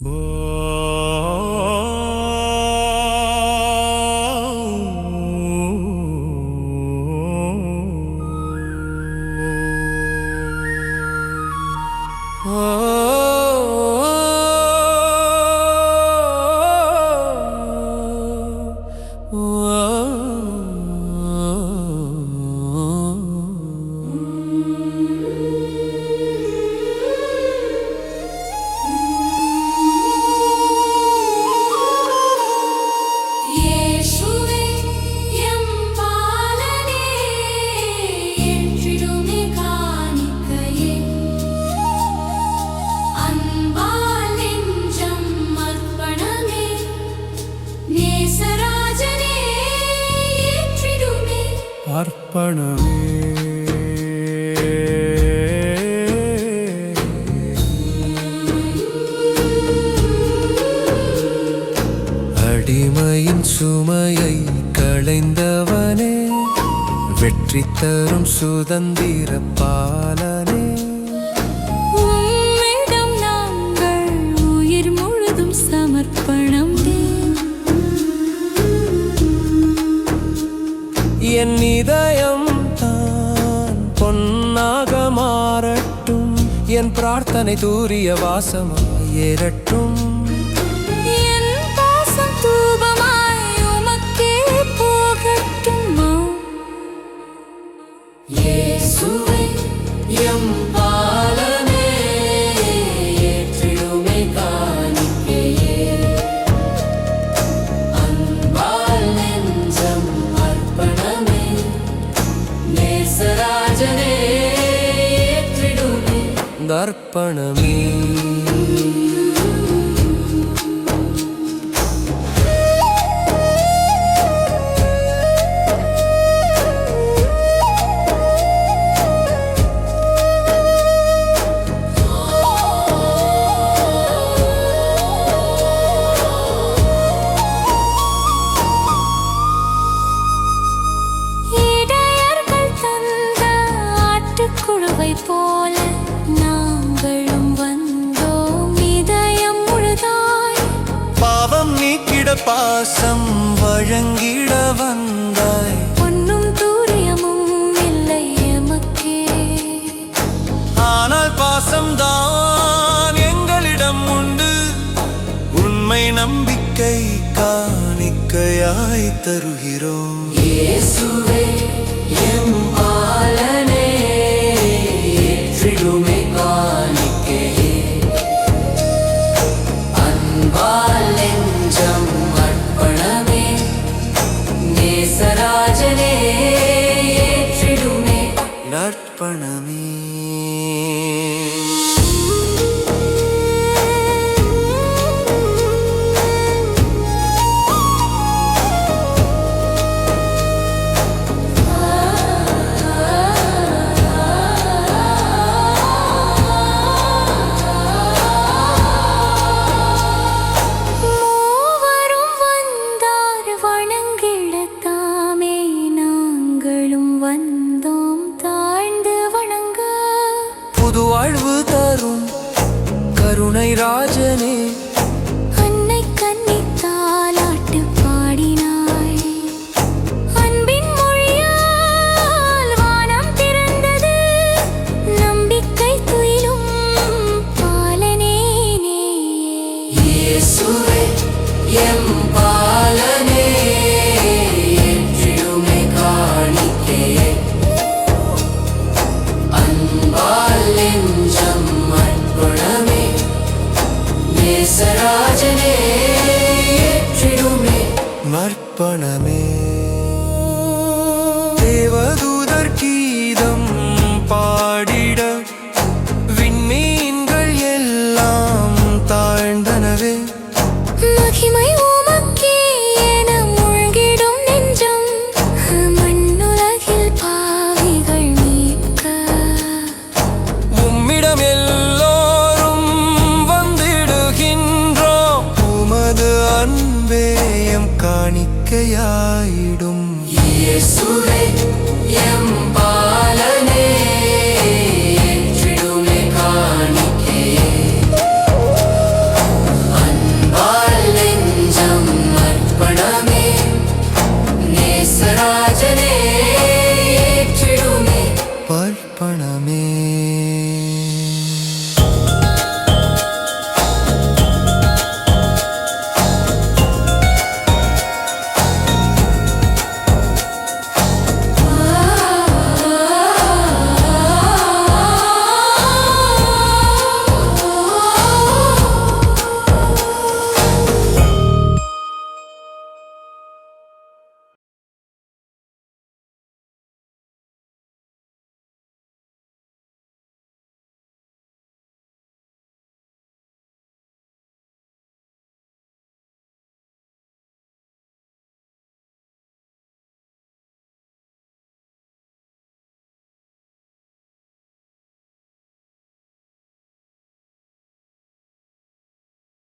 இயேசுவே அர்ப்பணமே. அடிமையின் சுமையை களைந்தவனே வெற்றி தரும் சுதந்திர பாலனே. உம்மிடம் நாங்கள் உயிர் முழுதும் சமர்ப்பணம் என் இதயம் தான் பொன்னாக மாறட்டும். என் பிரார்த்தனை தூரிய வாசமாய் ஏறட்டும். ദർപ്പണമേ. பாசம் வழங்கிட வந்தாய். பொன்னும் தூரியமும் இல்லை எமக்கே. ஆனால் பாசம்தான் எங்களிடம் உண்டு. உண்மை நம்பிக்கை காணிக்கையாய் தருகிறோம். இயேசுவே எம் பாலனே அர்ப்பணமே தேவதூதர் கீதம் பாடிட விண்மீன்கள் எல்லாம் தாழ்ந்தனவே. மகிமை வாழ்க்கையாயிடும். இயேசுவே எம்